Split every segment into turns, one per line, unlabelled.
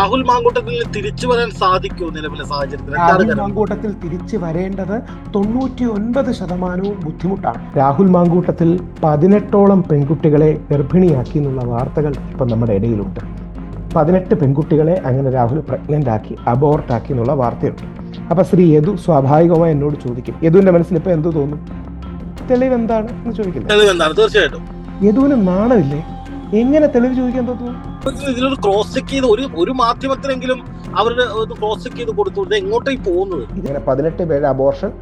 രാഹുൽ മാങ്കൂട്ടത്തിൽ തിരിച്ചു വരാൻ സാധിക്കുമോ നിലവിലെ സാഹചര്യത്തിൽ?
രാഹുൽ മാങ്കൂട്ടത്തിൽ തിരിച്ചു വരേണ്ടത് തൊണ്ണൂറ്റി ഒൻപത് ശതമാനവും ബുദ്ധിമുട്ടാണ്. രാഹുൽ മാങ്കൂട്ടത്തിൽ പതിനെട്ടോളം പെൺകുട്ടികളെ ഗർഭിണിയാക്കി എന്നുള്ള വാർത്തകൾ ഇപ്പം നമ്മുടെ ഇടയിലുണ്ട്. പതിനെട്ട് പെൺകുട്ടികളെ അങ്ങനെ രാഹുൽ പ്രഗ്നന്റ് ആക്കി അബോർട്ട് ആക്കി എന്നുള്ള വാർത്തയുണ്ട്. അപ്പൊ ശ്രീ യദു സ്വാഭാവികമായി എന്നോട് ചോദിക്കും യദുവിന്റെ മനസ്സിൽ ഇപ്പൊ എന്ത് തോന്നും? തെളിവ് എന്താണ് എന്ന് ചോദിക്കുന്നത് യദുവിന് നാണമില്ലേ? എങ്ങനെ തെളിവ് ചോദിക്കാൻ തോന്നുന്നു
ഇതിലൊരു ക്രോസ് ചെക്ക് ചെയ്ത് ഒരു ഒരു മാധ്യമത്തിനെങ്കിലും അവരുടെ ക്രോസ് ചെക്ക് ചെയ്ത് കൊടുത്തു. ഇത് എങ്ങോട്ടേക്ക് പോകുന്നത്?
ഇങ്ങനെ പതിനെട്ട് പേര് അബോർഷൻ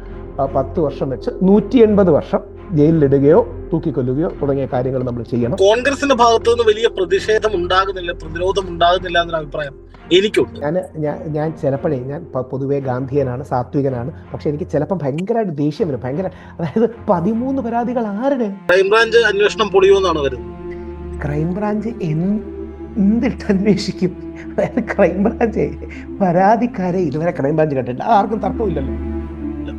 പത്ത് വർഷം വെച്ച് നൂറ്റി എൺപത് വർഷം ജയിലിലിടുകയോ തൂക്കിക്കൊല്ലുകയോ തുടങ്ങിയ കാര്യങ്ങൾ നമ്മൾ ചെയ്യണം.
കോൺഗ്രസിന്റെ ഭാഗത്തു നിന്ന് വലിയ പ്രതിഷേധം ഉണ്ടാകുന്നില്ല പ്രതിരോധം ഉണ്ടാകുന്നില്ല എന്നൊരു അഭിപ്രായം എനിക്കുണ്ട്.
ഞാൻ ഞാൻ ഞാൻ ചിലപ്പോഴേ ഞാൻ പൊതുവേ ഗാന്ധിയനാണ് സാത്വികനാണ് പക്ഷെ എനിക്ക് ചിലപ്പോൾ ഭയങ്കരമായിട്ട് ദേഷ്യം വരും ഭയങ്കര അതായത് പതിമൂന്ന് പരാതികൾ ആരുടെ?
ക്രൈംബ്രാഞ്ച് അന്വേഷണം പൊളിയോന്നാണ് വരുന്നത്.
ക്രൈംബ്രാഞ്ച് എന്തിട്ട് അന്വേഷിക്കും അതായത് ക്രൈംബ്രാഞ്ച് പരാതിക്കാരെ ഇതുവരെ ക്രൈംബ്രാഞ്ച് കണ്ടിട്ടില്ല. ആർക്കും തർക്കമില്ലല്ലോ.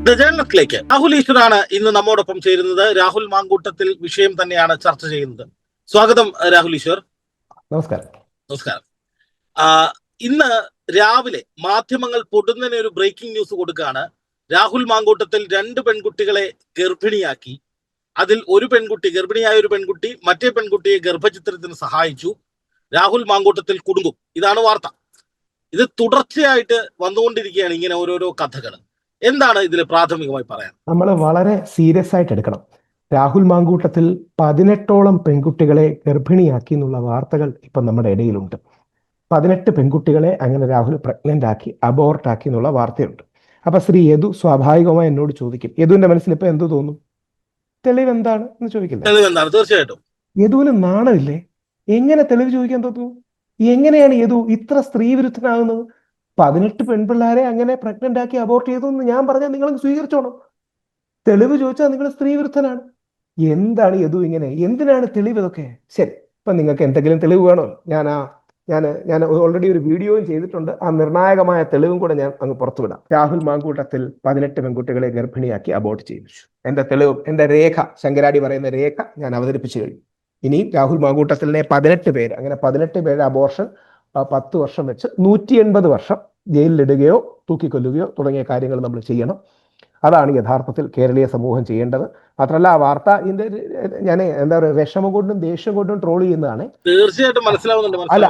പ്രചരണത്തിലേക്ക് രാഹുൽ ഈശ്വറാണ് ഇന്ന് നമ്മോടൊപ്പം ചേരുന്നത്. രാഹുൽ മാങ്കൂട്ടത്തിൽ വിഷയം തന്നെയാണ് ചർച്ച ചെയ്യുന്നത്. സ്വാഗതം രാഹുൽ ഈശ്വർ.
നമസ്കാരം.
നമസ്കാരം. ഇന്ന് രാവിലെ മാധ്യമങ്ങൾ പൊടുന്നതിന് ഒരു ബ്രേക്കിംഗ് ന്യൂസ് കൊടുക്കുകയാണ്. രാഹുൽ മാങ്കൂട്ടത്തിൽ രണ്ട് പെൺകുട്ടികളെ ഗർഭിണിയാക്കി. അതിൽ ഒരു പെൺകുട്ടി ഗർഭിണിയായ ഒരു പെൺകുട്ടി മറ്റേ പെൺകുട്ടിയെ ഗർഭചിത്രത്തിന് സഹായിച്ചു. രാഹുൽ മാങ്കൂട്ടത്തിൽ കുടുങ്ങും. ഇതാണ് വാർത്ത. ഇത് തുടർച്ചയായിട്ട് വന്നുകൊണ്ടിരിക്കുകയാണ് ഇങ്ങനെ ഓരോരോ കഥകൾ. എന്താണ് ഇതിൽ പ്രാഥമികമായി പറയാൻ?
നമ്മൾ വളരെ സീരിയസ് ആയിട്ട് എടുക്കണം. രാഹുൽ മാങ്കൂട്ടത്തിൽ പതിനെട്ടോളം പെൺകുട്ടികളെ ഗർഭിണിയാക്കി എന്നുള്ള വാർത്തകൾ ഇപ്പം നമ്മുടെ ഇടയിലുണ്ട്. പതിനെട്ട് പെൺകുട്ടികളെ അങ്ങനെ രാഹുൽ പ്രഗ്നന്റ് ആക്കി അബോർട്ട് ആക്കി എന്നുള്ള വാർത്തയുണ്ട്. അപ്പൊ ശ്രീ യദു സ്വാഭാവികമായി എന്നോട് ചോദിക്കും യദുവിന്റെ മനസ്സിൽ ഇപ്പൊ എന്ത് തോന്നും? തെളിവ് എന്താണ് എന്ന് ചോദിക്കില്ല.
തെളിവ് എന്താണ് തീർച്ചയായിട്ടും.
യദുവിന് നാണമില്ലേ? എങ്ങനെ തെളിവ് ചോദിക്കാൻ തോന്നുന്നു എങ്ങനെയാണ് യദു ഇത്ര സ്ത്രീ വിരുദ്ധനാകുന്നത് പതിനെട്ട് പെൺപിള്ളേരെ അങ്ങനെ പ്രഗ്നന്റ് ആക്കി അബോർട്ട് ചെയ്തു എന്ന് ഞാൻ പറഞ്ഞാൽ നിങ്ങൾ സ്വീകരിച്ചോണം. തെളിവ് ചോദിച്ചാൽ നിങ്ങൾ സ്ത്രീ വിരുദ്ധനാണ് എന്താണ് യദു ഇങ്ങനെ? എന്തിനാണ് തെളിവ് ഇതൊക്കെ? ശരി ഇപ്പൊ നിങ്ങൾക്ക് എന്തെങ്കിലും തെളിവ് വേണോ ഞാൻ ആ ഞാൻ ഞാൻ ഓൾറെഡി ഒരു വീഡിയോയും ചെയ്തിട്ടുണ്ട്. ആ നിർണായകമായ തെളിവും കൂടെ ഞാൻ അങ്ങ് പുറത്തുവിടാം. രാഹുൽ മാങ്കൂട്ടത്തിൽ പതിനെട്ട് പെൺകുട്ടികളെ ഗർഭിണിയാക്കി അബോർട്ട് ചെയ്യിച്ചു എന്റെ തെളിവ്? എന്റെ രേഖ? ശങ്കരാടി പറയുന്ന രേഖ ഞാൻ അവതരിപ്പിച്ചു കഴിഞ്ഞു. ഇനി രാഹുൽ മാങ്കൂട്ടത്തിലെ പതിനെട്ട് പേര് അങ്ങനെ പതിനെട്ട് പേര് അബോർഷൻ പത്ത് വർഷം വെച്ച് നൂറ്റി എൺപത് വർഷം ജയിലിലിടുകയോ തൂക്കിക്കൊല്ലുകയോ തുടങ്ങിയ കാര്യങ്ങൾ നമ്മൾ ചെയ്യണം. അതാണ് യഥാർത്ഥത്തിൽ കേരളീയ സമൂഹം ചെയ്യേണ്ടത്. മാത്രമല്ല ആ വാർത്ത ഇതിന്റെ ഞാൻ എന്താ പറയുക വിഷമം കൊണ്ടും ദേഷ്യം കൊണ്ടും ട്രോൾ ചെയ്യുന്നതാണ്.
തീർച്ചയായിട്ടും മനസ്സിലാവുന്നുണ്ട്
അല്ല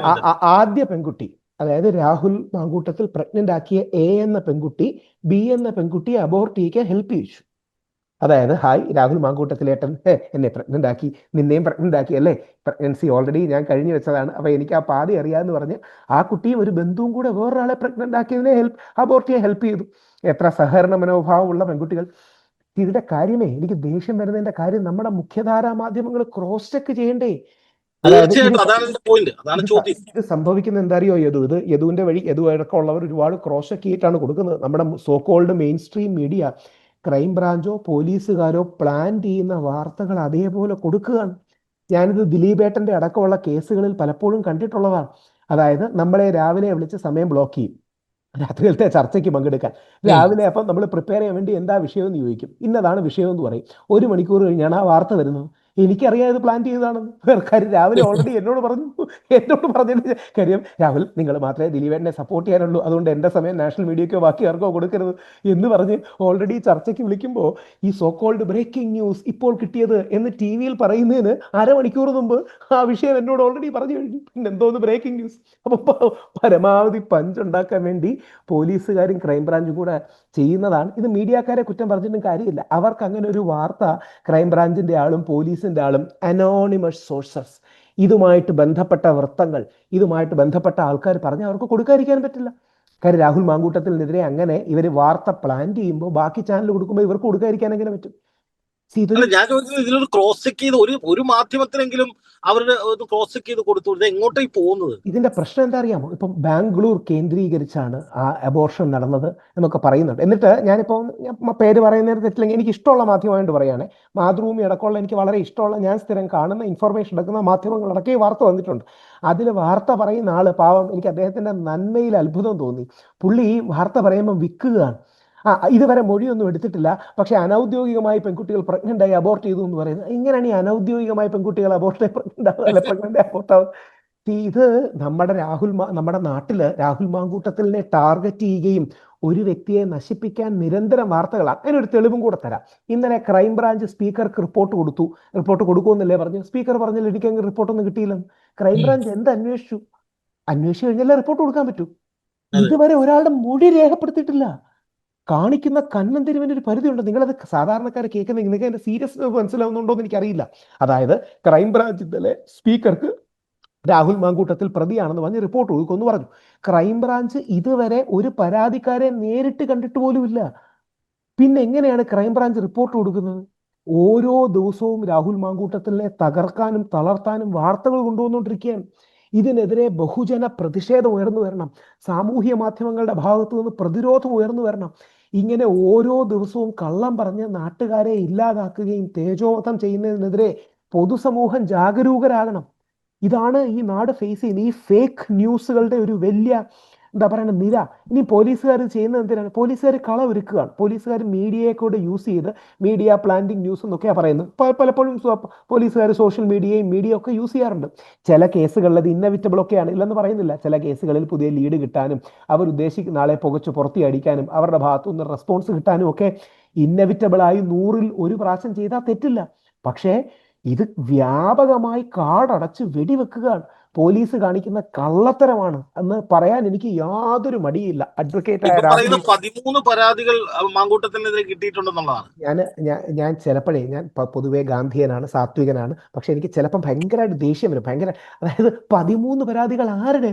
ആദ്യ പെൺകുട്ടി അതായത് രാഹുൽ മാങ്കൂട്ടത്തിൽ പ്രഗ്നന്റ് ആക്കിയ എ എന്ന പെൺകുട്ടി ബി എന്ന പെൺകുട്ടിയെ അബോർട്ട് ചെയ്യിക്കാൻ ഹെൽപ്പ് ചെയ്യിച്ചു അതായത് ഹായ് രാഹുൽ മാങ്കൂട്ടത്തിലേട്ടൻ എന്നെ പ്രഗ്നന്റ് ആക്കി നിന്നെയും പ്രഗ്നന്റ് ആക്കി അല്ലേ? പ്രഗ്നൻസി ഓൾറെഡി ഞാൻ കഴിഞ്ഞു വെച്ചതാണ്. അപ്പൊ എനിക്ക് ആ പാതി അറിയാന്ന് പറഞ്ഞ് ആ കുട്ടിയും ഒരു ബന്ധുവും കൂടെ വേറൊരാളെ പ്രഗ്നന്റ് ആക്കിയതിനെ ഹെൽപ്പ് അബോർട്ട് ചെയ്യാൻ ഹെൽപ്പ് ചെയ്തു. എത്ര സഹകരണ മനോഭാവമുള്ള പെൺകുട്ടികൾ. ഇതിന്റെ കാര്യമേ എനിക്ക് ദേഷ്യം വരുന്നതിന്റെ കാര്യം നമ്മുടെ മുഖ്യധാരാ മാധ്യമങ്ങൾ ക്രോസ് ചെക്ക് ചെയ്യണ്ടേ? ഇത് സംഭവിക്കുന്ന എന്താ അറിയോ യദു? ഇത് യദുവിന്റെ വഴി യദു അടക്കമുള്ളവർ ഒരുപാട് ക്രോസ് ചെക്ക് ചെയ്തിട്ടാണ് കൊടുക്കുന്നത്. നമ്മുടെ so called main stream media crime ബ്രാഞ്ചോ പോലീസുകാരോ പ്ലാൻ ചെയ്യുന്ന വാർത്തകൾ അതേപോലെ കൊടുക്കുകയാണ്. ഞാനിത് ദിലീപേട്ടന്റെ അടക്കമുള്ള കേസുകളിൽ പലപ്പോഴും കണ്ടിട്ടുള്ളതാണ്. അതായത് നമ്മളെ രാവിലെ വിളിച്ച് സമയം ബ്ലോക്ക് ചെയ്യും. രാത്രിയിലത്തെ ചർച്ചയ്ക്ക് പങ്കെടുക്കാൻ. രാവിലെ അപ്പം നമ്മൾ പ്രിപ്പയർ ചെയ്യാൻ വേണ്ടി എന്താ വിഷയം എന്ന് ചോദിക്കും. ഇന്നതാണ് വിഷയം എന്ന് പറയും. ഒരു മണിക്കൂർ കഴിഞ്ഞാണ് ആ വാർത്ത വരുന്നത്. എനിക്കറിയാം ഇത് പ്ലാൻ ചെയ്തതാണെന്ന്. കാര്യം രാവിലെ ഓൾറെഡി എന്നോട് പറഞ്ഞു. എന്നോട് പറഞ്ഞിട്ട് കാര്യം രാഹുൽ നിങ്ങൾ മാത്രമേ ദിലീപേട്ടനെ സപ്പോർട്ട് ചെയ്യാനുള്ളൂ. അതുകൊണ്ട് എന്റെ സമയം നാഷണൽ മീഡിയക്കോ ബാക്കി ആർക്കോ കൊടുക്കരുത് എന്ന് പറഞ്ഞ് ഓൾറെഡി ചർച്ചയ്ക്ക് വിളിക്കുമ്പോൾ ഈ സോ കോൾഡ് ബ്രേക്കിംഗ് ന്യൂസ് ഇപ്പോൾ കിട്ടിയത് എന്ന് ടി വിയിൽ പറയുന്നതിന് അരമണിക്കൂർ മുമ്പ് ആ വിഷയം എന്നോട് ഓൾറെഡി പറഞ്ഞു കഴിഞ്ഞു. പിന്നെ എന്തോന്ന് ബ്രേക്കിംഗ് ന്യൂസ് അപ്പോൾ പരമാവധി പഞ്ചുണ്ടാക്കാൻ വേണ്ടി പോലീസുകാരും ക്രൈംബ്രാഞ്ചും കൂടെ ചെയ്യുന്നതാണ്. ഇത് മീഡിയക്കാരെ കുറ്റം പറഞ്ഞിട്ടും കാര്യമില്ല. അവർക്ക് അങ്ങനെ ഒരു വാർത്ത ക്രൈംബ്രാഞ്ചിന്റെ ആളും പോലീസിന്റെ ആളും അനോണിമസ് സോഴ്സസ് ഇതുമായിട്ട് ബന്ധപ്പെട്ട വൃത്തങ്ങൾ ഇതുമായിട്ട് ബന്ധപ്പെട്ട ആൾക്കാർ പറഞ്ഞാൽ അവർക്ക് കൊടുക്കാതിരിക്കാൻ പറ്റില്ല. കാര്യം രാഹുൽ മാങ്കൂട്ടത്തിനെതിരെ അങ്ങനെ ഇവർ വാർത്ത പ്ലാൻ ചെയ്യുമ്പോൾ ബാക്കി ചാനൽ കൊടുക്കുമ്പോൾ ഇവർക്ക് കൊടുക്കാതിരിക്കാൻ എങ്ങനെ പറ്റും?
അല്ല ഞാൻ ചോദിച്ചത് ഇതിലൊരു ക്രോസ് ചെക്ക് ചെയ്ത് ഒരു ഒരു മാധ്യമത്തിനെങ്കിലും അവരുടെ ക്രോസ് ചെക്ക് ചെയ്ത് കൊടുത്തു. ഇത് എങ്ങോട്ടേക്ക് പോകുന്നത്?
ഇതിന്റെ പ്രശ്നം എന്താ അറിയാമോ? ഇപ്പം ബാംഗ്ലൂർ കേന്ദ്രീകരിച്ചാണ് ആ അബോർഷൻ നടന്നത് എന്നൊക്കെ പറയുന്നുണ്ട്. എന്നിട്ട് ഞാനിപ്പോൾ ഞാൻ പേര് പറയുന്നതിന് തെറ്റില്ലെങ്കിൽ എനിക്ക് ഇഷ്ടമുള്ള മാധ്യമമായിട്ട് പറയുകയാണെ മാതൃഭൂമി അടക്കമുള്ള എനിക്ക് വളരെ ഇഷ്ടമുള്ള ഞാൻ സ്ഥിരം കാണുന്ന ഇൻഫർമേഷൻ എടുക്കുന്ന മാധ്യമങ്ങളടക്കം ഈ വാർത്ത വന്നിട്ടുണ്ട്. അതിൽ വാർത്ത പറയുന്ന ആൾ പാവം എനിക്ക് അദ്ദേഹത്തിന്റെ നന്മയിൽ അത്ഭുതം തോന്നി. പുള്ളി ഈ വാർത്ത പറയുമ്പോൾ വിൽക്കുകയാണ്. ആ ഇതുവരെ മൊഴിയൊന്നും എടുത്തിട്ടില്ല. പക്ഷേ അനൗദ്യോഗികമായി പെൺകുട്ടികൾ പ്രഗ്നന്റ് ആയി അബോർട്ട് ചെയ്തു എന്ന് പറയുന്നത് എങ്ങനെയാണ് ഈ അനൗദ്യോഗികമായി പെൺകുട്ടികൾ അബോർട്ട് പ്രഗ്നന്റ് അബോർട്ട് ആവുക ഈ ഇത് നമ്മുടെ രാഹുൽ നമ്മുടെ നാട്ടിൽ രാഹുൽ മാങ്കൂട്ടത്തിലിനെ ടാർഗറ്റ് ചെയ്യുകയും ഒരു വ്യക്തിയെ നശിപ്പിക്കാൻ നിരന്തരം വാർത്തകൾ അങ്ങനെ ഒരു തെളിവും കൂടെ തരാം. ഇന്നലെ ക്രൈംബ്രാഞ്ച് സ്പീക്കർക്ക് റിപ്പോർട്ട് കൊടുത്തു. റിപ്പോർട്ട് കൊടുക്കുമെന്നല്ലേ പറഞ്ഞു? സ്പീക്കർ പറഞ്ഞില്ല എനിക്ക് അങ്ങ് റിപ്പോർട്ടൊന്നും കിട്ടിയില്ലെന്ന്. ക്രൈംബ്രാഞ്ച് എന്ത് അന്വേഷിച്ചു? അന്വേഷിച്ചു കഴിഞ്ഞാലേ റിപ്പോർട്ട് കൊടുക്കാൻ പറ്റൂ? ഇതുവരെ ഒരാളുടെ മൊഴി രേഖപ്പെടുത്തിയിട്ടില്ല. കാണിക്കുന്ന കണ്ണൻ തിരുവിന് ഒരു പരിധിയുണ്ട്. നിങ്ങളത് സാധാരണക്കാരെ കേൾക്കുന്ന നിങ്ങൾക്ക് അതിന്റെ സീരിയസ് മനസ്സിലാവുന്നുണ്ടോ എന്ന് എനിക്കറിയില്ല. അതായത് ക്രൈംബ്രാഞ്ച് ഇന്നലെ സ്പീക്കർക്ക് രാഹുൽ മാങ്കൂട്ടത്തിൽ പ്രതിയാണെന്ന് പറഞ്ഞ് റിപ്പോർട്ട് കൊടുക്കുമെന്ന് പറഞ്ഞു. ക്രൈംബ്രാഞ്ച് ഇതുവരെ ഒരു പരാതിക്കാരെ നേരിട്ട് കണ്ടിട്ട് പോലുമില്ല. പിന്നെ എങ്ങനെയാണ് ക്രൈംബ്രാഞ്ച് റിപ്പോർട്ട് കൊടുക്കുന്നത്? ഓരോ ദിവസവും രാഹുൽ മാങ്കൂട്ടത്തിനെ തകർക്കാനും തളർത്താനും വാർത്തകൾ കൊണ്ടുവന്നുകൊണ്ടിരിക്കുകയാണ്. ഇതിനെതിരെ ബഹുജന പ്രതിഷേധം ഉയർന്നു വരണം. സാമൂഹ്യ മാധ്യമങ്ങളുടെ ഭാഗത്തു നിന്ന് പ്രതിരോധം ഉയർന്നു വരണം. ഇങ്ങനെ ഓരോ ദിവസവും കള്ളം പറഞ്ഞ് നാട്ടുകാരെ ഇല്ലാതാക്കുകയും തേജോവധം ചെയ്യുന്നതിനെതിരെ പൊതുസമൂഹം ജാഗരൂകരാകണം. ഇതാണ് ഈ നാട് ഫേസ് ചെയ്യുന്ന ഈ ഫേക്ക് ന്യൂസുകളുടെ ഒരു വലിയ എന്താ പറയുന്നത് നിര. ഇനി പോലീസുകാർ ചെയ്യുന്നത് എന്തിനാണ്? പോലീസുകാർ കളവൊരുക്കുകയാണ് പോലീസുകാർ മീഡിയയെ കൂടെ യൂസ് ചെയ്ത് മീഡിയ പ്ലാന്റിംഗ് ന്യൂസ് എന്നൊക്കെയാണ് പറയുന്നത്. പലപ്പോഴും പോലീസുകാർ സോഷ്യൽ മീഡിയയും മീഡിയ ഒക്കെ യൂസ് ചെയ്യാറുണ്ട്. ചില കേസുകളിൽ ഇന്നവിറ്റബിൾ ഒക്കെയാണ്. ഇല്ലെന്ന് പറയുന്നില്ല. ചില കേസുകളിൽ പുതിയ ലീഡ് കിട്ടാനും അവർ ഉദ്ദേശിക്കുന്ന നാളെ പുകച്ച് പുറത്തി അടിക്കാനും അവരുടെ ഭാഗത്തു നിന്ന് റെസ്പോൺസ് കിട്ടാനും ഒക്കെ ഇന്നവിറ്റബിളായി നൂറിൽ ഒരു പ്രാവശ്യം ചെയ്താൽ തെറ്റില്ല. പക്ഷേ ഇത് വ്യാപകമായി കാടടച്ച് വെടിവെക്കുകയാണ്. പോലീസ് കാണിക്കുന്ന കള്ളത്തരമാണ് എന്ന് പറയാൻ എനിക്ക് യാതൊരു മടിയില്ല. അഡ്വക്കേറ്റ്
പതിമൂന്ന് പരാതികൾ മാങ്കൂട്ടത്തിനെതിരെ കിട്ടിയിട്ടുണ്ടെന്നുള്ളതാണ്.
ഞാൻ ഞാൻ ചിലപ്പോഴേ ഞാൻ പൊതുവേ ഗാന്ധിയനാണ് സാത്വികനാണ് പക്ഷെ എനിക്ക് ചിലപ്പം ഭയങ്കരമായിട്ട് ദേഷ്യം വരും. ഭയങ്കര അതായത് പതിമൂന്ന് പരാതികൾ ആരുടെ?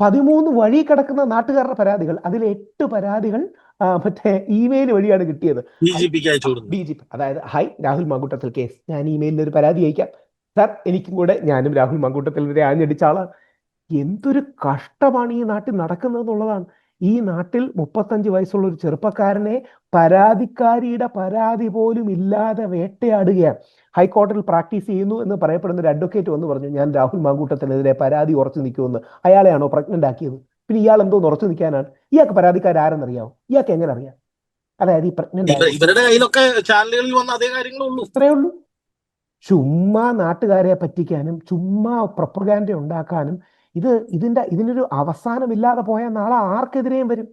പതിമൂന്ന് വഴി കിടക്കുന്ന നാട്ടുകാരുടെ പരാതികൾ. അതിൽ എട്ട് പരാതികൾ മറ്റേ ഇമെയിൽ വഴിയാണ് കിട്ടിയത്.
ബി ജി
പി അതായത് ഹൈ രാഹുൽ മാങ്കൂട്ടത്തിൽ കേസ്. ഞാൻ ഇമെയിലിൽ ഒരു പരാതി അയക്കാം. സാർ എനിക്കും കൂടെ ഞാനും രാഹുൽ മാങ്കൂട്ടത്തിനെതിരെ ആഞ്ഞടിച്ച ആളാണ് എന്തൊരു കഷ്ടമാണ് ഈ നാട്ടിൽ നടക്കുന്നത് എന്നുള്ളതാണ് ഈ നാട്ടിൽ മുപ്പത്തഞ്ച് വയസ്സുള്ള ഒരു ചെറുപ്പക്കാരനെ പരാതിക്കാരിയുടെ പരാതി പോലും ഇല്ലാതെ വേട്ടയാടുകയാണ്. ഹൈക്കോടതിയിൽ പ്രാക്ടീസ് ചെയ്യുന്നു എന്ന് പറയപ്പെടുന്ന ഒരു അഡ്വക്കേറ്റ് വന്ന് പറഞ്ഞു ഞാൻ രാഹുൽ മാങ്കൂട്ടത്തിനെതിരെ പരാതി ഉറച്ചു നിൽക്കുമെന്ന്. അയാളെയാണോ പ്രഗ്നന്റ് ആക്കിയത്? പിന്നെ ഇയാൾ എന്തോ ഉറച്ചു നിൽക്കാനാണ്. ഇയാൾക്ക് പരാതിക്കാരാരെന്നറിയാമോ ഇയാൾക്ക് എങ്ങനെ അറിയാം? അതായത് ഈ പ്രഗ്നന്റ്
ഇവ- ഇവരുടെ കയ്യിലൊക്കെ ചാനലുകളിൽ വന്ന അതേ കാര്യങ്ങളേ ഉള്ളൂ.
ഇത്രേ ഉള്ളൂ. ചുമ്മാ നാട്ടുകാരെ പറ്റിക്കാനും ചുമ്മാ പ്രൊപ്പഗാൻഡ ഉണ്ടാക്കാനും ഇത് ഇതിന്റെ ഇതിനൊരു അവസാനമില്ലാതെ പോയാൽ നാളെ ആർക്കെതിരെയും വരും?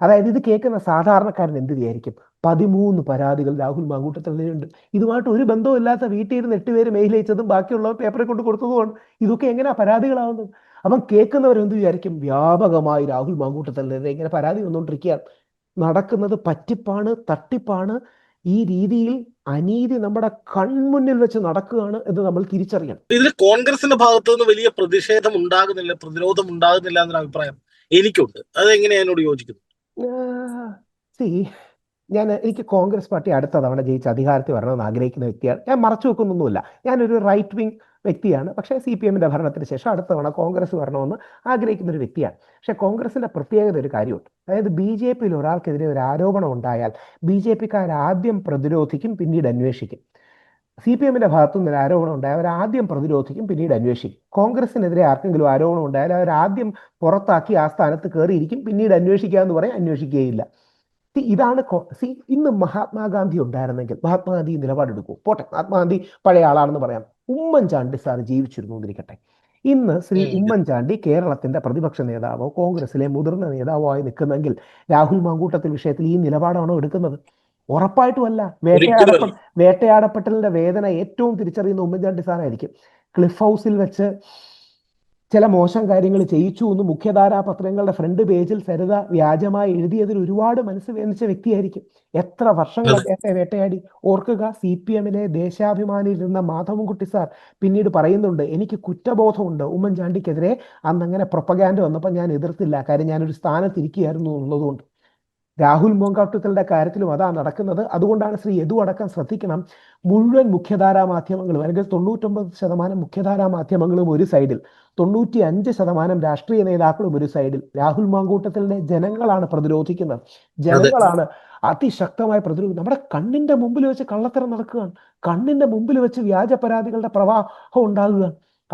അതായത് ഇത് കേൾക്കുന്ന സാധാരണക്കാരൻ എന്ത് വിചാരിക്കും? പതിമൂന്ന് പരാതികൾ രാഹുൽ മാങ്കൂട്ടത്തിനുണ്ട് ഇതുമായിട്ട് ഒരു ബന്ധവും ഇല്ലാത്ത വീട്ടിൽ ഇരുന്ന് എട്ട് പേര് മെയിൽ ബാക്കിയുള്ളവർ പേപ്പറിൽ കൊണ്ട് കൊടുത്തതുമാണ്. ഇതൊക്കെ എങ്ങനെയാ പരാതികളാവുന്നത്? അപ്പം കേൾക്കുന്നവർ എന്ത് വിചാരിക്കും? വ്യാപകമായി രാഹുൽ മാങ്കൂട്ടത്തിനെതിരെ ഇങ്ങനെ പരാതി വന്നുകൊണ്ടിരിക്കുകയാണ്. നടക്കുന്നത് പറ്റിപ്പാണ് തട്ടിപ്പാണ് ഈ രീതിയിൽ അനീതി നമ്മുടെ കൺമുന്നിൽ വെച്ച് നടക്കുകയാണ് എന്ന് നമ്മൾ തിരിച്ചറിയണം.
ഇതിൽ കോൺഗ്രസിന്റെ ഭാഗത്തു നിന്ന് വലിയ പ്രതിഷേധം ഉണ്ടാകുന്നില്ല പ്രതിരോധം ഉണ്ടാകുന്നില്ല എന്നൊരു അഭിപ്രായം എനിക്കുണ്ട്. അത് എങ്ങനെയാണ് എന്നോട് യോജിക്കുന്നു?
സി ഞാൻ എനിക്ക് കോൺഗ്രസ് പാർട്ടി അടുത്ത തവണ ജയിച്ച് അധികാരത്തിൽ വരണമെന്ന് ആഗ്രഹിക്കുന്ന വ്യക്തിയാണ്. ഞാൻ മറച്ചു വെക്കുന്നൊന്നുമില്ല. ഞാനൊരു റൈറ്റ് വിങ് വ്യക്തിയാണ്. പക്ഷേ സി പി എമ്മിന്റെ ഭരണത്തിന് ശേഷം അടുത്ത തവണ കോൺഗ്രസ് വരണമെന്ന് ആഗ്രഹിക്കുന്ന ഒരു വ്യക്തിയാണ്. പക്ഷേ കോൺഗ്രസിന്റെ പ്രത്യേകത ഒരു കാര്യമുണ്ട്. അതായത് ബി ജെ പിയിൽ ഒരാൾക്കെതിരെ ഒരു ആരോപണം ഉണ്ടായാൽ ബി ജെ പിക്കാർ ആദ്യം പ്രതിരോധിക്കും പിന്നീട് അന്വേഷിക്കും. സി പി എമ്മിന്റെ ഭാഗത്തു നിന്ന് ആരോപണം ഉണ്ടായാൽ അവർ ആദ്യം പ്രതിരോധിക്കും പിന്നീട് അന്വേഷിക്കും. കോൺഗ്രസിനെതിരെ ആർക്കെങ്കിലും ആരോപണം ഉണ്ടായാൽ അവർ ആദ്യം പുറത്താക്കി ആ സ്ഥാനത്ത് കയറിയിരിക്കും പിന്നീട് അന്വേഷിക്കുക എന്ന് പറയും അന്വേഷിക്കുകയില്ല. ഇതാണ് സി ഇന്ന് മഹാത്മാഗാന്ധി ഉണ്ടായിരുന്നെങ്കിൽ മഹാത്മാഗാന്ധി നിലപാടെടുക്കൂ പോട്ടെ മഹാത്മാഗാന്ധി പഴയ ആളാണെന്ന് പറയാം. ഉമ്മൻചാണ്ടി സാർ ജീവിച്ചിരുന്നു എന്നിരിക്കട്ടെ ഇന്ന് ശ്രീ. ഉമ്മൻചാണ്ടി കേരളത്തിന്റെ പ്രതിപക്ഷ നേതാവോ കോൺഗ്രസിലെ മുതിർന്ന നേതാവോ ആയി നിൽക്കുന്നെങ്കിൽ രാഹുൽ മാങ്കൂട്ടത്തിൽ വിഷയത്തിൽ ഈ നിലപാടാണോ എടുക്കുന്നത്? ഉറപ്പായിട്ടുമല്ല. വേട്ടയാടപ്പെ വേട്ടയാടപ്പെട്ടലിന്റെ വേദന ഏറ്റവും തിരിച്ചറിയുന്ന ഉമ്മൻചാണ്ടി സാറായിരിക്കും. ക്ലിഫ് ഹൗസിൽ വെച്ച് ചില മോശം കാര്യങ്ങൾ ചെയ്യിച്ചു എന്ന് മുഖ്യധാരാ പത്രങ്ങളുടെ ഫ്രണ്ട് പേജിൽ സരിത വ്യാജമായി എഴുതിയതിൽ ഒരുപാട് മനസ്സ് വേദനിച്ച വ്യക്തിയായിരിക്കും. എത്ര വർഷങ്ങൾ. അദ്ദേഹത്തെ വേട്ടയാടി. ഓർക്കുക സി പി എമ്മിലെ ദേശാഭിമാനിയിലിരുന്ന മാധവൻകുട്ടി സാർ പിന്നീട് പറയുന്നുണ്ട് എനിക്ക് കുറ്റബോധമുണ്ട്. ഉമ്മൻചാണ്ടിക്കെതിരെ അന്ന് അങ്ങനെ പ്രൊപ്പഗാൻഡ വന്നപ്പോൾ ഞാൻ എതിർത്തില്ല. കാര്യം ഞാനൊരു സ്ഥാനത്തിരിക്കുകയായിരുന്നു എന്നുള്ളതുകൊണ്ട്. രാഹുൽ മോങ്കാട്ടുത്തലിന്റെ കാര്യത്തിലും അതാണ് നടക്കുന്നത്. അതുകൊണ്ടാണ് ശ്രീ യദു അടക്കം ശ്രദ്ധിക്കണം. മുഴുവൻ മുഖ്യധാരാ മാധ്യമങ്ങളും അല്ലെങ്കിൽ തൊണ്ണൂറ്റൊമ്പത് ശതമാനം മുഖ്യധാരാ മാധ്യമങ്ങളും ഒരു സൈഡിൽ തൊണ്ണൂറ്റി അഞ്ച് ശതമാനം രാഷ്ട്രീയ നേതാക്കളും ഒരു സൈഡിൽ. രാഹുൽ മാങ്കൂട്ടത്തിലെ ജനങ്ങളാണ് പ്രതിരോധിക്കുന്നത്. ജനങ്ങളാണ് അതിശക്തമായി പ്രതിരോധിക്കുന്നത് നമ്മുടെ കണ്ണിന്റെ മുമ്പിൽ വെച്ച് കള്ളത്തരം നടക്കുകയാണ്. കണ്ണിന്റെ മുമ്പിൽ വെച്ച് വ്യാജ പരാതികളുടെ പ്രവാഹം ഉണ്ടാകുക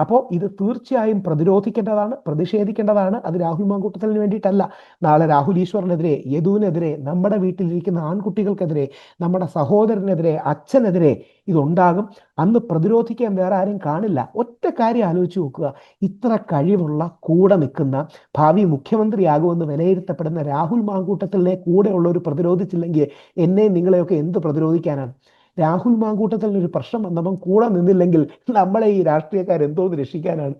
അപ്പോൾ ഇത് തീർച്ചയായും പ്രതിരോധിക്കേണ്ടതാണ് പ്രതിഷേധിക്കേണ്ടതാണ്. അത് രാഹുൽ മാങ്കൂട്ടത്തിന് വേണ്ടിയിട്ടല്ല. നാളെ രാഹുൽ ഈശ്വറിനെതിരെ യദുവിനെതിരെ നമ്മുടെ വീട്ടിലിരിക്കുന്ന ആൺകുട്ടികൾക്കെതിരെ നമ്മുടെ സഹോദരനെതിരെ അച്ഛനെതിരെ ഇതുണ്ടാകും. അന്ന് പ്രതിരോധിക്കാൻ വേറെ ആരും കാണില്ല. ഒറ്റ കാര്യം ആലോചിച്ച് നോക്കുക. ഇത്ര കഴിവുള്ള കൂടെ നിൽക്കുന്ന ഭാവി മുഖ്യമന്ത്രിയാകുമെന്ന് വിലയിരുത്തപ്പെടുന്ന രാഹുൽ മാങ്കൂട്ടത്തിലെ കൂടെയുള്ളവർ പ്രതിരോധിച്ചില്ലെങ്കിൽ എന്നെ നിങ്ങളെയൊക്കെ എന്ത് പ്രതിരോധിക്കാനാണ്? രാഹുൽ മാങ്കൂട്ടത്തിൽ ഒരു പ്രശ്നം വന്നപ്പം കൂടെ നിന്നില്ലെങ്കിൽ നമ്മളെ ഈ രാഷ്ട്രീയക്കാർ എന്തോന്ന് രക്ഷിക്കാനാണ്?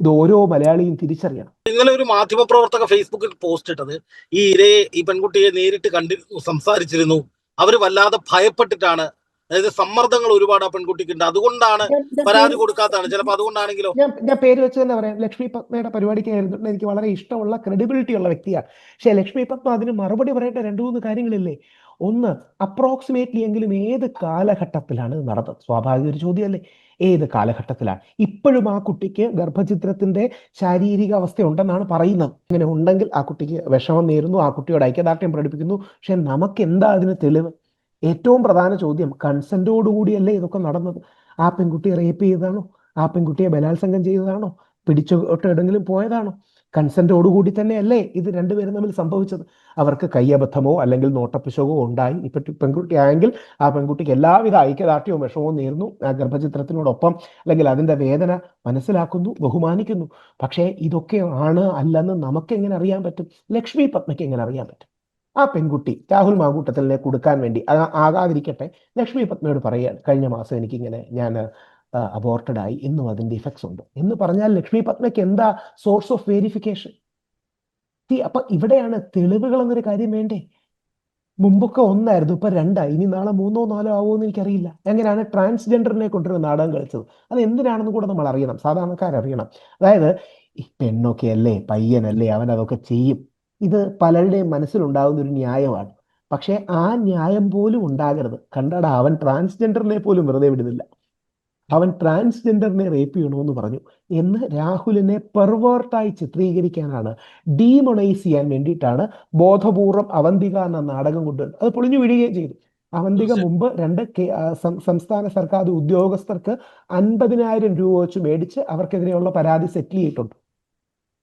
ഇത് ഓരോ മലയാളിയും തിരിച്ചറിയണം.
ഇന്നലെ ഒരു മാധ്യമ പ്രവർത്തക ഫേസ്ബുക്കിൽ പോസ്റ്റ് ഇട്ടത് ഈ ഇരയെ ഈ പെൺകുട്ടിയെ നേരിട്ട് കണ്ടിരുന്നു സംസാരിച്ചിരുന്നു. അവർ വല്ലാതെ ഭയപ്പെട്ടിട്ടാണ്. അതായത് സമ്മർദ്ദങ്ങൾ ഒരുപാട് ആ പെൺകുട്ടിക്ക് ഉണ്ട് അതുകൊണ്ടാണ് പരാതി കൊടുക്കാത്തതാണ്. ചിലപ്പോ അതുകൊണ്ടാണെങ്കിലോ?
ഞാൻ ഞാൻ പേര് വെച്ച് തന്നെ പറയാം. ലക്ഷ്മി പത്മയുടെ പരിപാടിക്ക് ആയിരുന്നു. എനിക്ക് വളരെ ഇഷ്ടമുള്ള ക്രെഡിബിലിറ്റി ഉള്ള വ്യക്തിയാണ്. പക്ഷേ ലക്ഷ്മി പത്മ അതിന് മറുപടി പറയേണ്ട രണ്ടു മൂന്ന് കാര്യങ്ങളില്ലേ? ഒന്ന് അപ്രോക്സിമേറ്റ്ലി എങ്കിലും ഏത് കാലഘട്ടത്തിലാണ് നടന്നത്? സ്വാഭാവിക ഒരു ചോദ്യമല്ലേ? ഏത് കാലഘട്ടത്തിലാണ്? ഇപ്പോഴും ആ കുട്ടിക്ക് ഗർഭചിത്രത്തിന്റെ ശാരീരിക അവസ്ഥ ഉണ്ടെന്നാണ് പറയുന്നത്. അങ്ങനെ ഉണ്ടെങ്കിൽ ആ കുട്ടിക്ക് വിഷമം നേരുന്നു ആ കുട്ടിയോട് ഐക്യദാർഢ്യം പ്രകടിപ്പിക്കുന്നു. പക്ഷെ നമുക്ക് എന്താ അതിന് തെളിവ്? ഏറ്റവും പ്രധാന ചോദ്യം കൺസെന്റോടുകൂടിയല്ലേ ഇതൊക്കെ നടന്നത്? ആ പെൺകുട്ടിയെ റേപ്പ് ചെയ്തതാണോ? ആ പെൺകുട്ടിയെ ബലാത്സംഗം ചെയ്തതാണോ? പിടിച്ചോട്ട് എവിടെങ്കിലും പോയതാണോ? കൺസെന്റോടുകൂടി തന്നെയല്ലേ ഇത് രണ്ടുപേരും തമ്മിൽ സംഭവിച്ചത്? അവർക്ക് കയ്യബദ്ധമോ അല്ലെങ്കിൽ നോട്ടപ്പിശകോ ഉണ്ടായി. ഇപ്പൊ പെൺകുട്ടിയായെങ്കിൽ ആ പെൺകുട്ടിക്ക് എല്ലാവിധ ഐക്യദാർഢ്യവും വിഷമവും നേർന്നു ആ ഗർഭചിത്രത്തിനോടൊപ്പം അല്ലെങ്കിൽ അതിന്റെ വേദന മനസ്സിലാക്കുന്നു ബഹുമാനിക്കുന്നു. പക്ഷേ ഇതൊക്കെ ആണ് അല്ലെന്ന് നമുക്ക് എങ്ങനെ അറിയാൻ പറ്റും? ലക്ഷ്മി പത്മയ്ക്ക് എങ്ങനെ അറിയാൻ പറ്റും? ആ പെൺകുട്ടി രാഹുൽ മാങ്കൂട്ടത്തിനെ കൊടുക്കാൻ വേണ്ടി ആകാതിരിക്കട്ടെ. ലക്ഷ്മി പത്മയോട് പറയുകയാണ് കഴിഞ്ഞ മാസം എനിക്കിങ്ങനെ ഞാൻ അബോർട്ടഡ് ആയി എന്നും അതിന്റെ ഇഫക്ട്സ് ഉണ്ട്. എന്ന് പറഞ്ഞാൽ ലക്ഷ്മി പത്മയ്ക്ക് എന്താ സോഴ്സ് ഓഫ് വെരിഫിക്കേഷൻ അപ്പൊ ഇവിടെയാണ് തെളിവുകൾ എന്നൊരു കാര്യം വേണ്ടേ? മുമ്പൊക്കെ ഒന്നായിരുന്നു ഇപ്പൊ രണ്ടായി. ഇനി നാളെ മൂന്നോ നാലോ ആവുമോ എന്ന് എനിക്കറിയില്ല. എങ്ങനെയാണ് ട്രാൻസ്ജെൻഡറിനെ കൊണ്ടൊരു നാടകം കളിച്ചത്? അത് എന്തിനാണെന്ന് കൂടെ നമ്മൾ അറിയണം. സാധാരണക്കാരറിയണം. അതായത് പെണ്ണൊക്കെ അല്ലേ പയ്യനല്ലേ അവൻ അതൊക്കെ ചെയ്യും. ഇത് പലരുടെയും മനസ്സിലുണ്ടാകുന്ന ഒരു ന്യായമാണ്. പക്ഷേ ആ ന്യായം പോലും ഉണ്ടാകരുത്. കണ്ടടാ അവൻ ട്രാൻസ്ജെൻഡറിനെ പോലും വെറുതെ വിടുന്നില്ല. അവൻ ട്രാൻസ്ജെൻഡറിനെ റേപ്പ് ചെയ്യണമെന്ന് പറഞ്ഞു. എന്ന് രാഹുലിനെ പെർവേർട്ടായി ചിത്രീകരിക്കാനാണ് ഡീമൊണൈസ് ചെയ്യാൻ വേണ്ടിയിട്ടാണ് ബോധപൂർവം അവന്തിക എന്ന നാടകം കൊണ്ടുവരുന്നത് അത് പൊളിഞ്ഞു വീഴുകയും ചെയ്തു. അവന്തിക മുമ്പ് രണ്ട് സംസ്ഥാന സർക്കാർ ഉദ്യോഗസ്ഥർക്ക് അൻപതിനായിരം രൂപ വെച്ച് മേടിച്ച് അവർക്കെതിരെയുള്ള പരാതി സെറ്റിൽ ചെയ്തിട്ടുണ്ട്.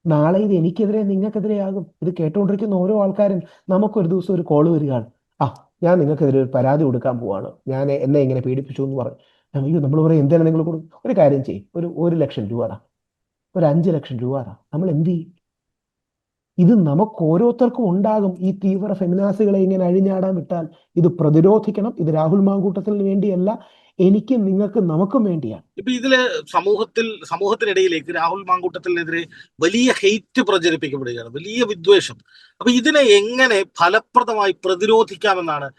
നാളെ ഇത് എനിക്കെതിരെ നിങ്ങൾക്കെതിരെയാകും. ഇത് കേട്ടുകൊണ്ടിരിക്കുന്ന ഓരോ ആൾക്കാരും നമുക്കൊരു ദിവസം ഒരു കോൾ വരികയാണ്. ആ ഞാൻ നിങ്ങൾക്കെതിരെ ഒരു പരാതി കൊടുക്കാൻ പോവാണ്. ഞാൻ എന്നെ ഇങ്ങനെ പീഡിപ്പിച്ചു എന്ന് പറഞ്ഞു. അയ്യോ നമ്മൾ പറയും എന്തിനാണ് നിങ്ങൾ കൊടുക്കും ഒരു കാര്യം ചെയ്യും. ഒരു ഒരു ലക്ഷം രൂപ താ ഒരു അഞ്ച് ലക്ഷം രൂപ താ നമ്മൾ എന്ത് ചെയ്യും? ഇത് നമുക്ക് ഓരോരുത്തർക്കും ഉണ്ടാകും. ഈ തീവ്ര ഫെമിനാസികളെ ഇങ്ങനെ അഴിഞ്ഞാടാൻ വിട്ടാൽ ഇത് പ്രതിരോധിക്കണം. ഇത് രാഹുൽ മാങ്കൂട്ടത്തിന് വേണ്ടിയല്ല എനിക്കും നിങ്ങൾക്കും നമുക്കും വേണ്ടിയാണ്.
ഇപ്പൊ ഇതിൽ സമൂഹത്തിൽ സമൂഹത്തിനിടയിലേക്ക് രാഹുൽ മാങ്കൂട്ടത്തിനെതിരെ വലിയ ഹെയ്റ്റ് പ്രചരിപ്പിക്കപ്പെടുകയാണ്. വലിയ വിദ്വേഷം. അപ്പൊ ഇതിനെ എങ്ങനെ ഫലപ്രദമായി പ്രതിരോധിക്കാമെന്നാണ്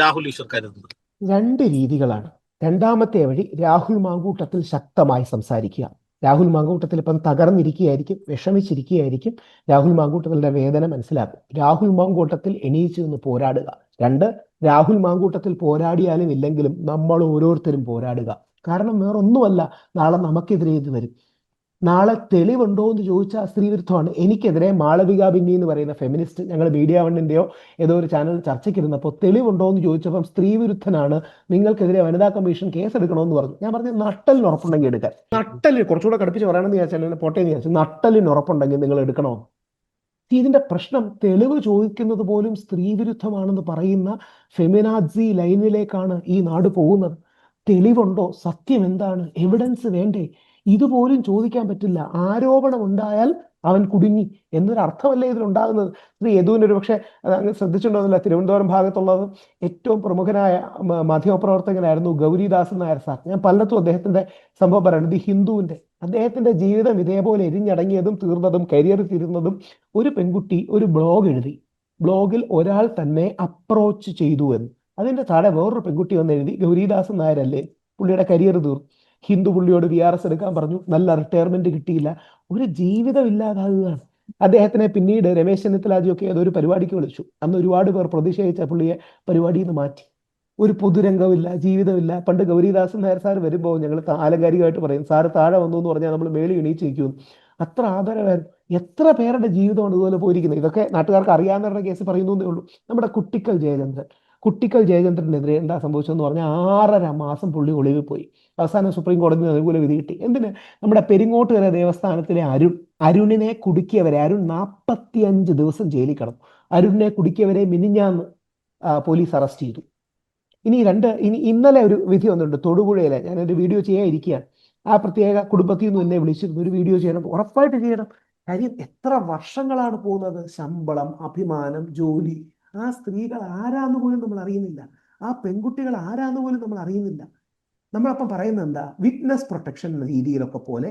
രാഹുൽ ഈശ്വർ കരുതുന്നത്?
രണ്ട് രീതികളാണ്. രണ്ടാമത്തെ വഴി രാഹുൽ മാങ്കൂട്ടത്തിൽ ശക്തമായി സംസാരിക്കുക. രാഹുൽ മാങ്കൂട്ടത്തിൽ ഇപ്പം തകർന്നിരിക്കുകയായിരിക്കും വിഷമിച്ചിരിക്കുകയായിരിക്കും. രാഹുൽ മാങ്കൂട്ടത്തിന്റെ വേദന മനസ്സിലാക്കും. രാഹുൽ മാങ്കൂട്ടത്തിൽ എണീച്ചു നിന്ന് പോരാടുക. രണ്ട് രാഹുൽ മാങ്കൂട്ടത്തിൽ പോരാടിയാലും ഇല്ലെങ്കിലും നമ്മൾ ഓരോരുത്തരും പോരാടുക. കാരണം വേറൊന്നുമല്ല നാളെ നമുക്കെതിരെ ഇത് വരും. നാളെ തെളിവുണ്ടോ എന്ന് ചോദിച്ചാൽ സ്ത്രീവിരുദ്ധമാണ് എനിക്കെതിരെ മാളവിക ബിന്നി എന്ന് പറയുന്ന ഫെമിനിസ്റ്റ് ഞങ്ങൾ മീഡിയ വണ്ണിന്റെയോ ഏതോ ഒരു ചാനൽ ചർച്ചയ്ക്കിരുന്നപ്പോൾ തെളിവുണ്ടോ എന്ന് ചോദിച്ചപ്പം സ്ത്രീവിരുദ്ധനാണ് നിങ്ങൾക്കെതിരെ വനിതാ കമ്മീഷൻ കേസ് എടുക്കണമെന്ന് പറഞ്ഞു. ഞാൻ പറഞ്ഞു നട്ടലിന് ഉറപ്പുണ്ടെങ്കിൽ എടുക്കാൻ. നട്ടലിന് കുറച്ചുകൂടെ കടുപ്പിച്ച് പറയണമെന്ന് വിചാരിച്ചാൽ പോട്ടെ എന്ന് വിചാരിച്ചു. നട്ടലിന് ഉറപ്പുണ്ടെങ്കിൽ നിങ്ങൾ എടുക്കണോ? ഇതിന്റെ പ്രശ്നം തെളിവ് ചോദിക്കുന്നത് പോലും സ്ത്രീവിരുദ്ധമാണെന്ന് പറയുന്ന ഫെമിനാജി ലൈനിലേക്കാണ് ഈ നാട് പോകുന്നത്. തെളിവുണ്ടോ? സത്യം എന്താണ്? എവിഡൻസ് വേണ്ടേ? ഇതുപോലും ചോദിക്കാൻ പറ്റില്ല. ആരോപണം ഉണ്ടായാൽ അവൻ കുടുങ്ങി എന്നൊരു അർത്ഥമല്ലേ ഇതിലുണ്ടാകുന്നത് ഇത് യദുവിന് ഒരു പക്ഷേ അങ്ങ് ശ്രദ്ധിച്ചിട്ടുണ്ടോന്നില്ല തിരുവനന്തപുരം ഭാഗത്തുള്ളത് ഏറ്റവും പ്രമുഖനായ മാധ്യമപ്രവർത്തകനായിരുന്നു ഗൗരിദാസ് നായർ സാർ. ഞാൻ പലയിടത്തും അദ്ദേഹത്തിന്റെ സംഭവം പറയുന്നത് ദി ഹിന്ദുവിന്റെ അദ്ദേഹത്തിന്റെ ജീവിതം ഇതേപോലെ എരിഞ്ഞടങ്ങിയതും തീർന്നതും കരിയർ തീരുന്നതും ഒരു പെൺകുട്ടി ഒരു ബ്ലോഗ് എഴുതി. ബ്ലോഗിൽ ഒരാൾ തന്നെ അപ്രോച്ച് ചെയ്തു എന്ന്. അതിന്റെ താഴെ വേറൊരു പെൺകുട്ടി വന്ന് എഴുതി. ഗൗരിദാസ് നായരല്ലേ? പുള്ളിയുടെ കരിയർ തീർന്നു. ഹിന്ദു പുള്ളിയോട് വി ആർ എസ് എടുക്കാൻ പറഞ്ഞു. നല്ല റിട്ടയർമെന്റ് കിട്ടിയില്ല. ഒരു ജീവിതം ഇല്ലാതാകുകയാണ്. അദ്ദേഹത്തിനെ പിന്നീട് രമേശ് ചെന്നിത്തലാജിയൊക്കെ ഏതൊരു പരിപാടിക്ക് വിളിച്ചു. അന്ന് ഒരുപാട് പേർ പ്രതിഷേധിച്ച പുള്ളിയെ പരിപാടിയിൽ നിന്ന് മാറ്റി. ഒരു പൊതുരംഗമില്ല ജീവിതമില്ല. പണ്ട് ഗൗരിദാസൻ നായർ സാർ വരുമ്പോൾ ഞങ്ങൾ ആലങ്കാരികമായിട്ട് പറയും സാറ് താഴെ വന്നു എന്ന് പറഞ്ഞാൽ നമ്മൾ മേളി എണീച്ച് നിൽക്കും അത്ര ആദരവായിരുന്നു. എത്ര പേരുടെ ജീവിതമാണ് ഇതുപോലെ പോയിരിക്കുന്നത്? ഇതൊക്കെ നാട്ടുകാർക്ക് അറിയാവുന്നവരുടെ കേസ് പറയുന്നു എന്നേ ഉള്ളൂ. നമ്മുടെ കുട്ടിക്കൽ ജയചന്ദ്രൻ. കുട്ടിക്കൽ ജയചന്ദ്രനെതിരെ എന്താ സംഭവിച്ചതെന്ന് പറഞ്ഞാൽ ആറര മാസം പുള്ളി ഒളിവിൽ പോയി. അവസാനം സുപ്രീം കോടതി അനുകൂല വിധി കിട്ടി. എന്തിന്? നമ്മുടെ പെരിങ്ങോട്ടുകര ദേവസ്ഥാനത്തിലെ അരുൺ അരുണിനെ കുടുക്കിയവരെ അരുൺ നാൽപ്പത്തിയഞ്ച് ദിവസം ജയിലിൽ കിടന്നു. അരുണിനെ കുടുക്കിയവരെ മിനിഞ്ഞാന്ന് പോലീസ് അറസ്റ്റ് ചെയ്തു. ഇനി രണ്ട് ഇനി ഇന്നലെ ഒരു വിധി വന്നിട്ടുണ്ട് തൊടുപുഴയിലെ. ഞാനൊരു വീഡിയോ ചെയ്യാതിരിക്കുകയാണ് ആ പ്രത്യേക കുടുംബത്തിൽ നിന്ന് എന്നെ വിളിച്ചിരുന്നു. ഒരു വീഡിയോ ചെയ്യണം. ഉറപ്പായിട്ട് ചെയ്യണം. കാര്യം എത്ര വർഷങ്ങളാണ് പോകുന്നത്? ശമ്പളം അഭിമാനം ജോലി. ആ സ്ത്രീകൾ ആരാന്ന് പോലും നമ്മൾ അറിയുന്നില്ല. ആ പെൺകുട്ടികൾ ആരാന്ന് പോലും നമ്മൾ അറിയുന്നില്ല. നമ്മളപ്പം പറയുന്നത് എന്താ? വിറ്റ്നസ് പ്രൊട്ടക്ഷൻ എന്ന രീതിയിലൊക്കെ പോലെ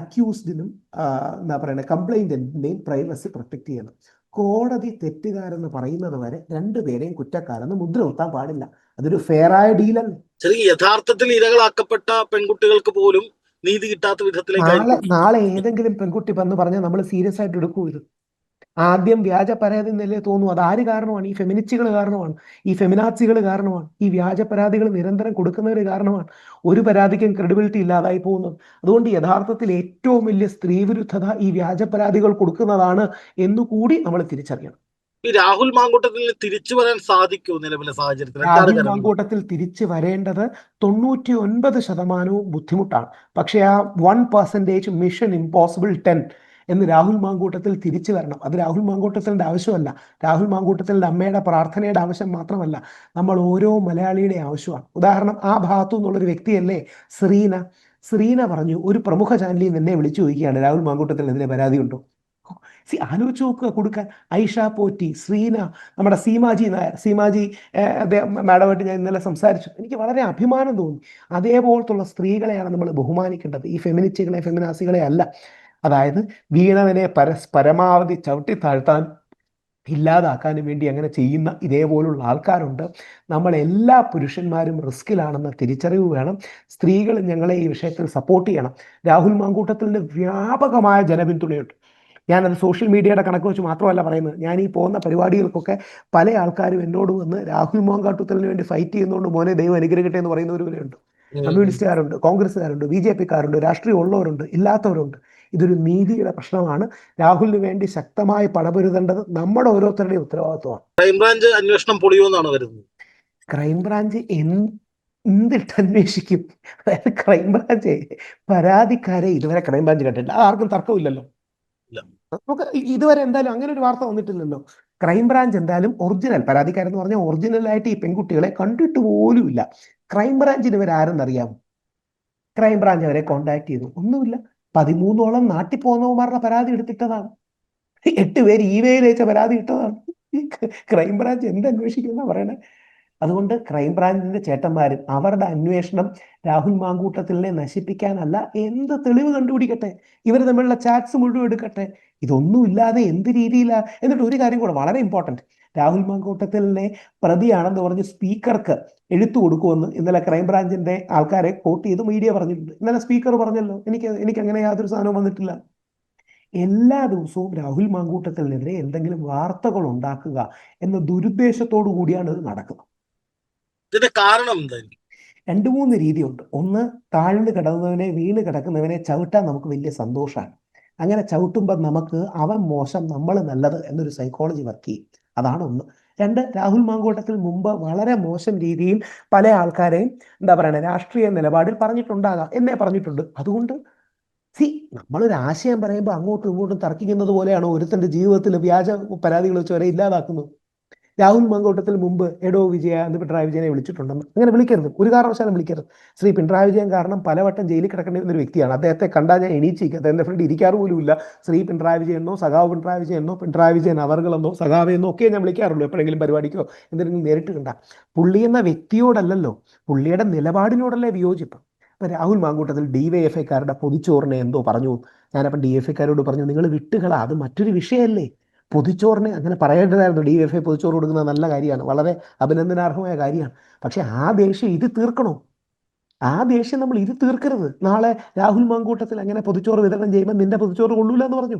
അക്യൂസ്ഡിനും എന്താ പറയുന്നത് കംപ്ലൈന്റിന്റെയും പ്രൈവസി പ്രൊട്ടക്റ്റ് ചെയ്യണം. കോടതി തെറ്റുകാരെന്ന് പറയുന്നത് വരെ രണ്ടുപേരെയും കുറ്റക്കാരെന്ന് മുദ്ര കുത്താൻ പാടില്ല. അതൊരു ഫെയറായ ഡീലല്ലേ
ശരി യഥാർത്ഥത്തിൽ ഇരകളാക്കപ്പെട്ട പെൺകുട്ടികൾക്ക് പോലും നീതി കിട്ടാത്ത വിധത്തിലേക്ക്
നാളെ ഏതെങ്കിലും പെൺകുട്ടി വന്ന് പറഞ്ഞാൽ നമ്മൾ സീരിയസ് ആയിട്ട് എടുക്കൂ ഇത്? ആദ്യം വ്യാജ പരാതി എന്നല്ലേ തോന്നുന്നു അത് ആര് കാരണമാണ്? ഈ ഫെമിനിസ്റ്റുകൾ കാരണമാണ്. ഈ ഫെമിനാസികൾ കാരണമാണ്. ഈ വ്യാജ പരാതികൾ നിരന്തരം കൊടുക്കുന്നവർ കാരണമാണ്. ഒരു പരാതിക്കും ക്രെഡിബിലിറ്റി ഇല്ലാതായി പോകുന്നത്. അതുകൊണ്ട് യഥാർത്ഥത്തിൽ ഏറ്റവും വലിയ സ്ത്രീവിരുദ്ധത ഈ വ്യാജ പരാതികൾ കൊടുക്കുന്നതാണ് എന്നുകൂടി നമ്മൾ തിരിച്ചറിയണം.
ഈ രാഹുൽ മാങ്കൂട്ടത്തിൽ തിരിച്ചു വരാൻ സാധിക്കുമോ നിലവിലെ സാഹചര്യത്തിൽ?
രാഹുൽ മാങ്കൂട്ടത്തിൽ തിരിച്ചു വരേണ്ടത് തൊണ്ണൂറ്റി ഒൻപത് ശതമാനവും ബുദ്ധിമുട്ടാണ്. പക്ഷേ ആ one percentage mission impossible ten എന്ന് രാഹുൽ മാങ്കൂട്ടത്തിൽ തിരിച്ചു വരണം. അത് രാഹുൽ മാങ്കൂട്ടത്തിന്റെ ആവശ്യമല്ല. രാഹുൽ മാങ്കൂട്ടത്തിന്റെ അമ്മയുടെ പ്രാർത്ഥനയുടെ ആവശ്യം മാത്രമല്ല. നമ്മൾ ഓരോ മലയാളിയുടെ ആവശ്യമാണ്. ഉദാഹരണം ആ ഭാഗത്തു നിന്നുള്ളൊരു വ്യക്തിയല്ലേ ശ്രീന. ശ്രീന പറഞ്ഞു ഒരു പ്രമുഖ ചാനലിൽ നിന്നെ വിളിച്ചു ചോദിക്കുകയാണ്. രാഹുൽ മാങ്കൂട്ടത്തിൽ എന്തിനെ പരാതിയുണ്ടോ സി ആലോചിച്ച് നോക്കുക കൊടുക്കാൻ. ഐഷ പോറ്റി ശ്രീന നമ്മുടെ സീമാജി നായർ. സീമാജി മാഡമായിട്ട് ഞാൻ ഇന്നലെ സംസാരിച്ചു. എനിക്ക് വളരെ അഭിമാനം തോന്നി. അതേപോലത്തുള്ള സ്ത്രീകളെയാണ് നമ്മൾ ബഹുമാനിക്കേണ്ടത്. ഈ ഫെമിനിസ്റ്റുകളെ ഫെമിനാസികളെ അല്ല. അതായത് വീണവനെ പരസ് പരമാവധി ചവിട്ടി താഴ്ത്താൻ ഇല്ലാതാക്കാനും വേണ്ടി അങ്ങനെ ചെയ്യുന്ന ഇതേപോലുള്ള ആൾക്കാരുണ്ട്. നമ്മളെല്ലാ പുരുഷന്മാരും റിസ്കിലാണെന്ന തിരിച്ചറിവ് വേണം. സ്ത്രീകൾ ഞങ്ങളെ ഈ വിഷയത്തിൽ സപ്പോർട്ട് ചെയ്യണം. രാഹുൽ മാങ്കൂട്ടത്തിന്റെ വ്യാപകമായ ജനപിന്തുണയുണ്ട്. ഞാനത് സോഷ്യൽ മീഡിയയുടെ കണക്ക് വെച്ച് മാത്രമല്ല പറയുന്നത്. ഞാൻ ഈ പോകുന്ന പരിപാടികൾക്കൊക്കെ പല ആൾക്കാരും എന്നോട് വന്ന് രാഹുൽ മാങ്കാട്ടുത്തലിന് വേണ്ടി ഫൈറ്റ് ചെയ്യുന്നതുകൊണ്ട് മോനെ ദൈവം അനുഗ്രഹിക്കട്ടെ എന്ന് പറയുന്നവരുണ്ട് കമ്മ്യൂണിസ്റ്റുകാരുണ്ട് കോൺഗ്രസ്സുകാരുണ്ട് ബി ജെ പിക്കാരുണ്ട് രാഷ്ട്രീയം ഉള്ളവരുണ്ട് ഇല്ലാത്തവരുണ്ട്. ഇതൊരു നീതിയുടെ പ്രശ്നമാണ്. രാഹുലിന് വേണ്ടി ശക്തമായി പടപൊരുതേണ്ടത് നമ്മുടെ ഓരോരുത്തരുടെയും ഉത്തരവാദിത്വമാണ്.
ക്രൈംബ്രാഞ്ച് അന്വേഷണം പൊളിയുമെന്നാണ് വരുന്നത്
ക്രൈംബ്രാഞ്ച് എന്ത് എന്തിട്ട് അന്വേഷിക്കും അതായത് ക്രൈംബ്രാഞ്ച് പരാതിക്കാരെ ഇതുവരെ ക്രൈംബ്രാഞ്ച് കണ്ടിട്ടില്ല. ആർക്കും തർക്കമില്ലല്ലോ. നമുക്ക് ഇതുവരെ എന്തായാലും അങ്ങനെ ഒരു വാർത്ത വന്നിട്ടില്ലല്ലോ. ക്രൈംബ്രാഞ്ച് എന്തായാലും ഒറിജിനൽ പരാതിക്കാരെന്ന് പറഞ്ഞാൽ ഒറിജിനലായിട്ട് ഈ പെൺകുട്ടികളെ കണ്ടിട്ട് പോലുമില്ല. ക്രൈംബ്രാഞ്ചിന് ഇവരാരെന്നറിയാമോ? ക്രൈംബ്രാഞ്ച് അവരെ കോണ്ടാക്ട് ചെയ്തു. ഒന്നുമില്ല. പതിമൂന്നോളം നാട്ടിൽ പോകുന്നവന്മാരുടെ പരാതി എടുത്തിട്ടതാണ്. എട്ട് പേര് ഇ മെയിൽ അയച്ച പരാതി ഇട്ടതാണ്. ക്രൈംബ്രാഞ്ച് എന്ത് അന്വേഷിക്കുന്ന പറയണേ? അതുകൊണ്ട് ക്രൈംബ്രാഞ്ചിന്റെ ചേട്ടന്മാരും അവരുടെ അന്വേഷണം രാഹുൽ മാങ്കൂട്ടത്തിലെ നശിപ്പിക്കാനല്ല എന്ത് തെളിവ് കണ്ടുപിടിക്കട്ടെ? ഇവർ തമ്മിലുള്ള ചാറ്റ്സ് മുഴുവൻ എടുക്കട്ടെ? ഇതൊന്നും ഇല്ലാതെ എന്ത് രീതിയിലാണ് എന്നിട്ട് ഒരു കാര്യം കൂടെ വളരെ ഇമ്പോർട്ടന്റ് രാഹുൽ മാങ്കൂട്ടത്തിലെ പ്രതിയാണെന്ന് പറഞ്ഞ് സ്പീക്കർക്ക് എഴുത്തു കൊടുക്കുമെന്ന് ഇന്നലെ ക്രൈംബ്രാഞ്ചിന്റെ ആൾക്കാരെ കോട്ട് ചെയ്ത് മീഡിയ പറഞ്ഞിട്ടുണ്ട്. ഇന്നലെ സ്പീക്കർ പറഞ്ഞല്ലോ എനിക്ക് എനിക്ക് അങ്ങനെ യാതൊരു സാധനവും വന്നിട്ടില്ല. എല്ലാ ദിവസവും രാഹുൽ മാങ്കൂട്ടത്തിനെതിരെ എന്തെങ്കിലും വാർത്തകൾ ഉണ്ടാക്കുക എന്ന ദുരുദ്ദേശത്തോടു കൂടിയാണ് ഇത് നടക്കുന്നത്.
ഇതിന്റെ കാരണം എന്തായിരിക്കും
രണ്ട് മൂന്ന് രീതിയുണ്ട്. ഒന്ന് താഴ്ന്നു കിടന്നവനെ വീണ് കിടക്കുന്നവനെ ചവിട്ടാൻ നമുക്ക് വലിയ സന്തോഷമാണ്. അങ്ങനെ ചവിട്ടുമ്പോൾ നമുക്ക് അവൻ മോശം നമ്മൾ നല്ലത് എന്നൊരു സൈക്കോളജി വർക്ക് ചെയ്യും. അതാണ് ഒന്ന്. രണ്ട് രാഹുൽ മാങ്കോട്ടത്തിൽ മുമ്പ് വളരെ മോശം രീതിയിൽ പല ആൾക്കാരെയും എന്താ പറയുക രാഷ്ട്രീയ നിലപാടിൽ പറഞ്ഞിട്ടുണ്ടാകാം എന്നെ പറഞ്ഞിട്ടുണ്ട്. അതുകൊണ്ട് സി നമ്മളൊരു ആശയം പറയുമ്പോൾ അങ്ങോട്ടും ഇങ്ങോട്ടും തർക്കിക്കുന്നത് പോലെയാണ് ഒരുത്തന്റെ ജീവിതത്തിൽ വ്യാജ പരാതികൾ വെച്ച് വരെ ഇല്ലാതാക്കുന്നത്. രാഹുൽ മങ്കോട്ടത്തിൽ മുമ്പ് എടോ വിജയ എന്ന് പിണറായി വിജയനെ വിളിച്ചിട്ടുണ്ടെന്ന്. അങ്ങനെ വിളിക്കരുത്. ഒരു കാരണവശാലും വിളിക്കരുത്. ശ്രീ പിണറായി വിജയൻ കാരണം പലവട്ടം ജയിലിൽ കിടക്കേണ്ടി വരുന്ന ഒരു വ്യക്തിയാണ്. അദ്ദേഹത്തെ കണ്ടാൽ ഞാൻ എണീച്ചിരിക്കുക അദ്ദേഹത്തെ ഫ്രണ്ട് ഇരിക്കാറ് പോലുമില്ല. ശ്രീ പിണറായി വിജയനോ സഖാവ് പിണറായി വിജയനോ പിണറായി വിജയൻ അവർകളെന്നോ സഖാവെന്നോ ഒക്കെ ഞാൻ വിളിക്കാറുള്ളൂ. എപ്പോഴെങ്കിലും പരിപാടിക്കോ എന്തെങ്കിലും നേരിട്ട് കണ്ട പുള്ളി എന്ന വ്യക്തിയോടല്ലല്ലോ. പുള്ളിയുടെ നിലപാടിനോടല്ലേ വിയോജിപ്പ്. ഇപ്പൊ Rahul Mamkootathil D Y F ഐക്കാരുടെ പൊതിച്ചോറിനെ എന്തോ പറഞ്ഞു. ഞാനപ്പം ഡി എഫ് ഐക്കാരോട് പറഞ്ഞു നിങ്ങൾ വിട്ടുകള അത് മറ്റൊരു വിഷയമല്ലേ? പൊതിച്ചോറിനെ അങ്ങനെ പറയേണ്ടതായിരുന്നു. ഡി എഫ് ഐ പൊതിച്ചോറ് കൊടുക്കുന്നത് നല്ല കാര്യമാണ്. വളരെ അഭിനന്ദനാർഹമായ കാര്യമാണ്. പക്ഷെ ആ ദേഷ്യം ഇത് തീർക്കണോ? ആ ദേഷ്യം നമ്മൾ ഇത് തീർക്കരുത്. നാളെ രാഹുൽ മാങ്കൂട്ടത്തിൽ അങ്ങനെ പൊതിച്ചോറ് വിതരണം ചെയ്യുമ്പോൾ നിന്റെ പൊതിച്ചോറ് കൊള്ളൂല എന്ന് പറഞ്ഞു.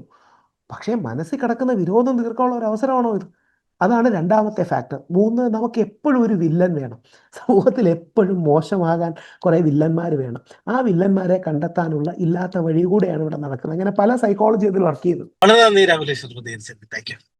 പക്ഷേ മനസ്സിൽ കിടക്കുന്ന വിരോധം തീർക്കാനുള്ള ഒരു അവസരമാണോ ഇത്? അതാണ് രണ്ടാമത്തെ ഫാക്ടർ മൂന്ന് നമുക്ക് എപ്പോഴും ഒരു വില്ലൻ വേണം. സമൂഹത്തിൽ എപ്പോഴും മോശമാകാൻ കുറേ വില്ലന്മാർ വേണം. ആ വില്ലന്മാരെ കണ്ടെത്താനുള്ള ഇല്ലാത്ത വഴി കൂടെയാണ് ഇവിടെ നടക്കുന്നത്. അങ്ങനെ പല സൈക്കോളജി ഇതിൽ വർക്ക് ചെയ്തത്
വളരെ നന്ദി രാഹുലേശ്വർ